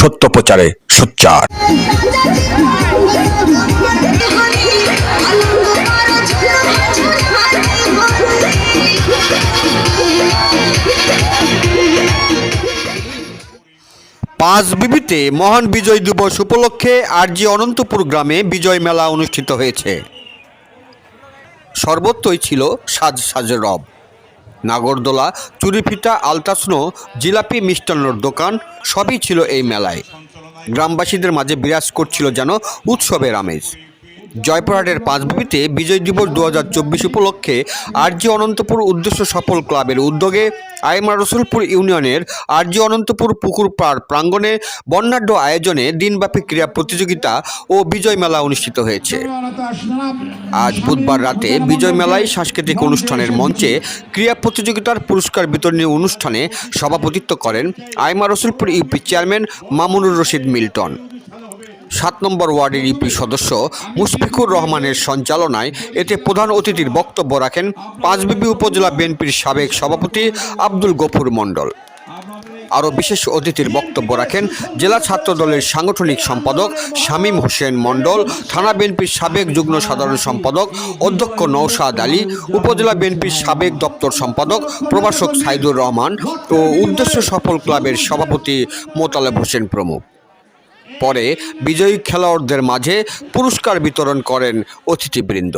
সত্য প্রচারে সোচ্চার। পাঁচ বিবিতে মহান বিজয় দিবস উপলক্ষে আরজি অনন্তপুর গ্রামে বিজয় মেলা অনুষ্ঠিত হয়েছে। সর্বত্রই ছিল সাজ সাজের রব। নাগরদোলা চুরিফিতা আলতাসনো জিলাপি, মিষ্টান্নর দোকান, সবই ছিল এই মেলায়। গ্রামবাসীদের মাঝে বিরাজ করছিল যেন উৎসবের আমেজ। জয়পুরহাটের পাঁচবিবিতে বিজয় দিবস দু হাজার চব্বিশ উপলক্ষে আরজি অনন্তপুর উদ্দেশ্য সফল ক্লাবের উদ্যোগে আইমা রসুলপুর ইউনিয়নের আরজি অনন্তপুর পুকুর পাড় প্রাঙ্গণে বর্ণাঢ্য আয়োজনে দিনব্যাপী ক্রীড়া প্রতিযোগিতা ও বিজয় মেলা অনুষ্ঠিত হয়েছে। আজ বুধবার রাতে বিজয় মেলায় সাংস্কৃতিক অনুষ্ঠানের মঞ্চে ক্রীড়া প্রতিযোগিতার পুরস্কার বিতরণী অনুষ্ঠানে সভাপতিত্ব করেন Aima Rasulpur UP chairman Mamunur Rashid Milton. সাত নম্বর ওয়ার্ডের ইউপি সদস্য মুশফিকুর রহমানের সঞ্চালনায় এতে প্রধান অতিথির বক্তব্য রাখেন পাঁচবিবি উপজেলা বিএনপির সাবেক সভাপতি আব্দুল গফুর মণ্ডল। আরও বিশেষ অতিথির বক্তব্য রাখেন জেলা ছাত্র দলের সাংগঠনিক সম্পাদক শামীম হোসেন মণ্ডল, থানা বিএনপির সাবেক যুগ্ম সাধারণ সম্পাদক অধ্যক্ষ নৌশাদ আলী, উপজেলা বিএনপির সাবেক দপ্তর সম্পাদক প্রভাষক সাইদুর রহমান ও উদ্দেশ্য সফল ক্লাবের সভাপতি মোতালেব হোসেন প্রমুখ। পরে বিজয়ী খেলোয়াড়দের মাঝে পুরস্কার বিতরণ করেন অতিথিবৃন্দ।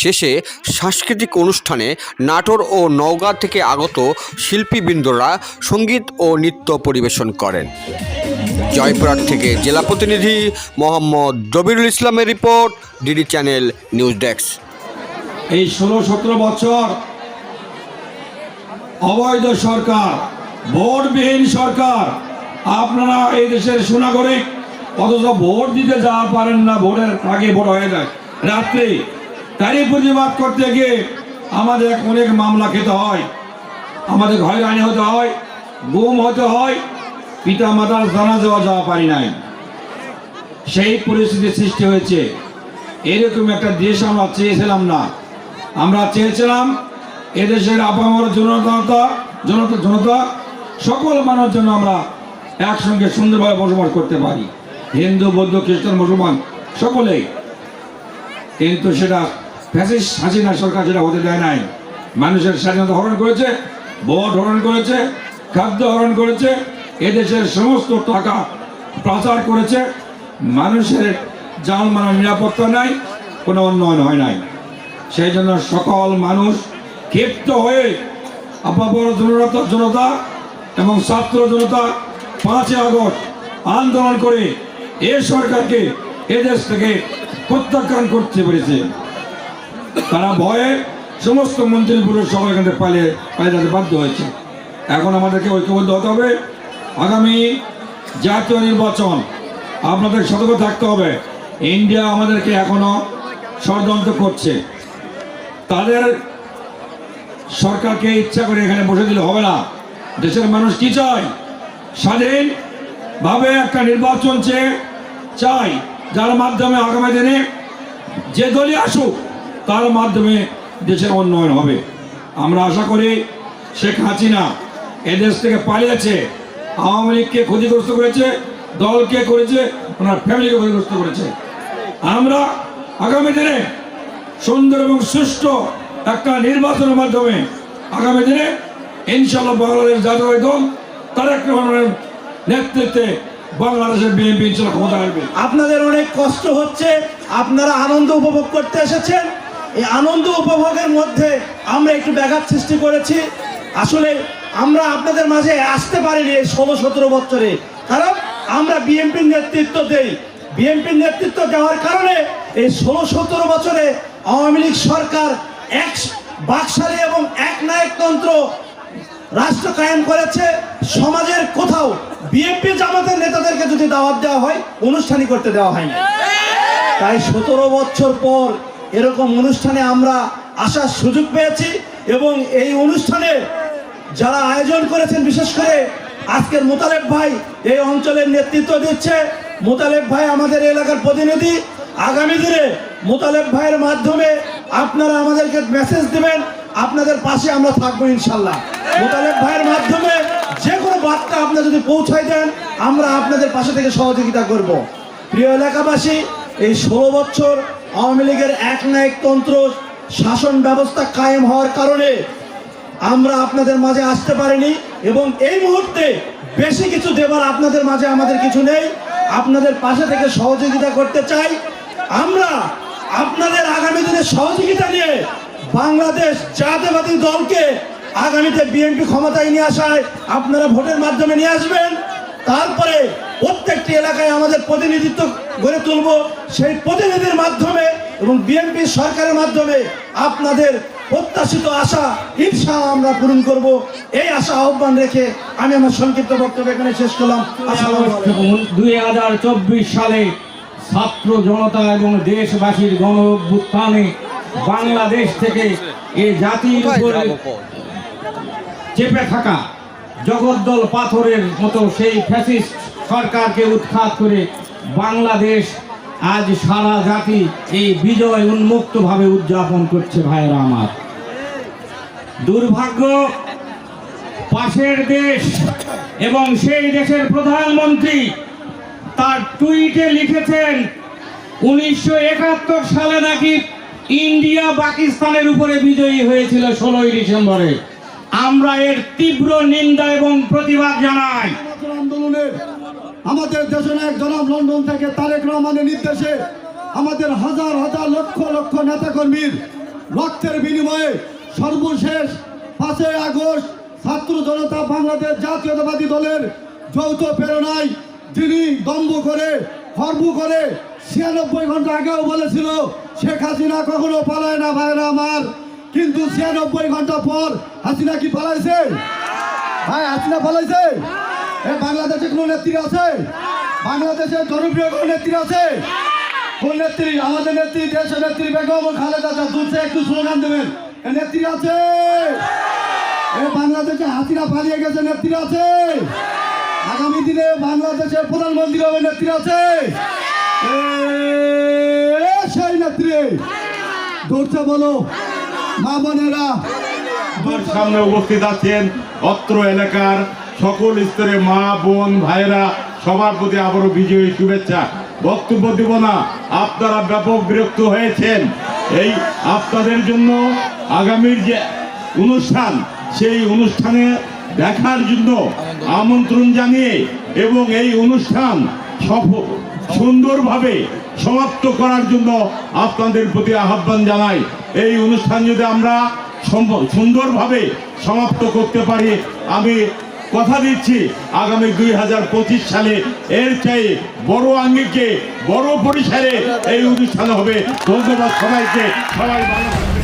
শেষে সাংস্কৃতিক অনুষ্ঠানে নাটোর ও নওগাঁ থেকে আগত শিল্পীবৃন্দরা সংগীত ও নৃত্য পরিবেশন করেন। জয়পুরহাট থেকে জেলা প্রতিনিধি মোহাম্মদ দবিরুল ইসলামের report, DD channel news desk. এই ষোলো সতেরো বছর অবৈধ সরকার, ভোটবিহীন সরকার আপনারা এই দেশের করে অথচ ভোট দিতে যাওয়া পারেন না, ভোটের আগে ভোট হয়ে যায়। রাত্রে তারই প্রতিবাদ করতে গিয়ে আমাদের অনেক মামলা খেতে হয়। আমাদের হয়রানি হতে হয়, গুম হতে হয় পিতা মাতার জানা যাওয়া যাওয়া পারি নাই। সেই পরিস্থিতির সৃষ্টি হয়েছে। এরকম একটা দেশ আমরা চেয়েছিলাম না। আমরা চেয়েছিলাম এদেশের আপামর জনতা জনতা জনতা, সকল মানুষ যেন আমরা একসঙ্গে সুন্দরভাবে বসবাস করতে পারি। হিন্দু, বৌদ্ধ, খ্রিস্টান, মুসলমান, সকলেই। কিন্তু সেটা ফ্যাসিস হাসিনা সরকার সেটা হতে দেয় নাই। মানুষের স্বাধীনতা হরণ করেছে, ভোট হরণ করেছে, খাদ্য হরণ করেছে, এদেশের সমস্ত টাকা প্রচার করেছে। মানুষের জানমালের নিরাপত্তা নাই, কোনো উন্নয়ন হয় নাই। সেই জন্য সকল মানুষ ক্ষিপ্ত হয়ে জনতা জনতা এবং ছাত্র জনতা পাঁচই আগস্ট আন্দোলন করে এ সরকারকে এদেশ থেকে প্রত্যাখ্যান করতে পেরেছে। তারা ভয়ে সমস্ত মন্ত্রী পুরুষ সবাই এখান থেকে পালিয়ে পালিয়ে বাধ্য হয়েছে। এখন আমাদেরকে ঐক্যবদ্ধ হতে হবে। আগামী জাতীয় নির্বাচন, আপনাদের সতর্ক থাকতে হবে। ইন্ডিয়া আমাদেরকে এখনও ষড়যন্ত্র করছে। তাদের সরকারকে ইচ্ছা করে এখানে বসে দিলে হবে না। দেশের মানুষ কি চায়? স্বাধীন ভাবে একটা নির্বাচন চেয়ে চাই, যার মাধ্যমে আগামী দিনে যে দলই আসুক, তার মাধ্যমে দেশের উন্নয়ন হবে। আমরা আশা করি শেখ হাসিনা এদেশ থেকে পালিয়েছে, আওয়ামী লীগকে ক্ষতিগ্রস্ত করেছে, দলকে করেছে, ওনার ফ্যামিলিকে ক্ষতিগ্রস্ত করেছে। আমরা আগামী দিনে সুন্দর এবং সুষ্ঠু একটা নির্বাচনের মাধ্যমে আগামী দিনে ইনশাল্লাহ বাংলাদেশ জাতীয় দল তারেক রহমানের নেতৃত্বে বাংলাদেশের বিএনপি ক্ষমতা আসবে। আপনাদের অনেক কষ্ট হচ্ছে, আপনারা আনন্দ উপভোগ করতে এসেছেন। এই আনন্দ উপভোগের মধ্যে আমরা একটু ব্যাঘাত সৃষ্টি করেছি। আসলে আমরা আপনাদের মাঝে আসতে পারিনি এই ষোলো সতেরো বছরে। কারণ আমরা বিএনপির নেতৃত্ব দেই। বিএনপির নেতৃত্ব দেওয়ার কারণে এই ষোলো সতেরো বছরে আওয়ামী লীগ সরকার এক বাকশালী এবং এক নায়কতন্ত্র রাষ্ট্র কায়েম করেছে, সমাজের কোথাও বিএনপি জামাতের নেতাদেরকে যদি দাওয়াত দেওয়া হয়, অনুষ্ঠানই করতে দেওয়া হয়নি। তাই সতেরো বছর পর এরকম অনুষ্ঠানে আমরা আসার সুযোগ পেয়েছি এবং এই অনুষ্ঠানে যারা আয়োজন করেছেন, বিশেষ করে আজকের মোতালেব ভাই, এই অঞ্চলের নেতৃত্ব দিচ্ছে। মোতালেব ভাই আমাদের এলাকার প্রতিনিধি। আগামী দিনে মোতালেব ভাইয়ের মাধ্যমে আপনারা আমাদেরকে মেসেজ দিবেন। আপনাদের পাশে আমরা থাকব ইনশাল্লাহ। মোতালেব ভাইয়ের মাধ্যমে যে কোনো বার্তা আপনারা যদি পৌঁছায় দেন, আমরা আপনাদের পাশে থেকে সহযোগিতা করব। প্রিয় এলাকাবাসী, এই ষোলো বছর আওয়ামী লীগের এক নায়ক তন্ত্র শাসন ব্যবস্থা কায়েম হওয়ার কারণে আমরা আপনাদের মাঝে আসতে পারিনি এবং এই মুহূর্তে বেশি কিছু দেবার আপনাদের মাঝে আমাদের কিছু নেই। আপনাদের পাশে থেকে সহযোগিতা করতে চাই। আমরা আপনাদের আগামী দিনে সহযোগিতা নিয়ে বাংলাদেশ জাতীয়বাদী দলকে আগামীতে বিএনপি ক্ষমতায় নিয়ে আসায় আপনারা ভোটের মাধ্যমে নিয়ে আসবেন। তারপরে প্রত্যেকটি এলাকায় আমাদের প্রতিনিধিত্ব গড়ে তুলব। সেই প্রতিনিধির মাধ্যমে এবং বিএনপি সরকারের মাধ্যমে আপনাদের প্রত্যাশিত আশা ইচ্ছা আমরা পূরণ করব। এই আশা আহ্বান রেখে আমি আমার সংক্ষিপ্ত বক্তব্য এখানে শেষ করলাম। দুই হাজার চব্বিশ সালে ছাত্র জনতা এবং দেশবাসীর গণ বাংলাদেশ থেকে এ জাতির উপরে চেপে থাকা জগদ্দল পাথরের মতো সেই ফ্যাসিস্ট সরকারকে উৎখাত করে বাংলাদেশ আজ সারা জাতি এই বিজয় উন্মুক্তভাবে উদযাপন করছে ভাইয়েরা আমার। দুর্ভাগ্য, পাশের দেশ এবং সেই দেশের প্রধানমন্ত্রী তার টুইটে লিখেছেন, উনিশশো একাত্তর সালে নাকি ইন্ডিয়া পাকিস্তানের উপরে বিজয়ী হয়েছিল ষোলোই ডিসেম্বরে। আমরা এর তীব্র নিন্দা এবং প্রতিবাদ জানাই। আন্দোলনের আমাদের দেশনায়ক জনাব লন্ডন থেকে তারেক রহমানের নির্দেশে আমাদের হাজার হাজার লক্ষ লক্ষ নেতাকর্মীর রক্তের বিনিময়ে সর্বশেষ পাঁচই আগস্ট ছাত্র জনতা বাংলাদেশ জাতীয়তাবাদী দলের যৌথ প্রেরণায় যিনি দম্ভ করে খর্ব করে ছিয়ানব্বই ঘণ্টা আগেও বলেছিল, শেখ হাসিনা কখনো পালায় না ভাইরা আমার। কিন্তু ছিয়ানব্বই ঘণ্টা পর হাসিনা কি পালাইছে? ভাই হাসিনা পালাইছে। এ বাংলাদেশে কোনো নেত্রী আছে? বাংলাদেশের জনপ্রিয় কোনো নেত্রী আছে? কোন নেত্রী? আমাদের নেত্রী দেশের নেত্রী বেগম খালেদা জিয়া। দূরছে একটু স্লোগান দেবেন। নেত্রী আছে? এ বাংলাদেশে হাসিনা পালিয়ে গেছে, নেত্রী আছে? আগামী দিনে বাংলাদেশের প্রধানমন্ত্রী হবে, নেত্রী আছে? সেই নেত্রী। দৌড়ছে বলো। আমার সামনে উপস্থিত আছেন অত্র এলাকার সকল স্তরে মা, বোন ভাইরা সবার প্রতি আবারও বিজয়ী শুভেচ্ছা। বক্তব্য দেব না, আপনারা ব্যাপক বিরক্ত হয়েছেন। এই আপনাদের জন্য আগামীর যে অনুষ্ঠান, সেই অনুষ্ঠানে দেখার জন্য আমন্ত্রণ জানিয়ে এবং এই অনুষ্ঠান সফল সুন্দরভাবে সমাপ্ত করার জন্য আপনাদের প্রতি আহ্বান জানাই। এই অনুষ্ঠান যদি আমরা সুন্দরভাবে সমাপ্ত করতে পারি, আমি কথা দিচ্ছি, আগামী দুই হাজার পঁচিশ সালে এর চাই বড় আঙ্গিকে, বড় পরিসরে এই অনুষ্ঠান হবে। ধন্যবাদ সবাইকে। সবাই ভালো।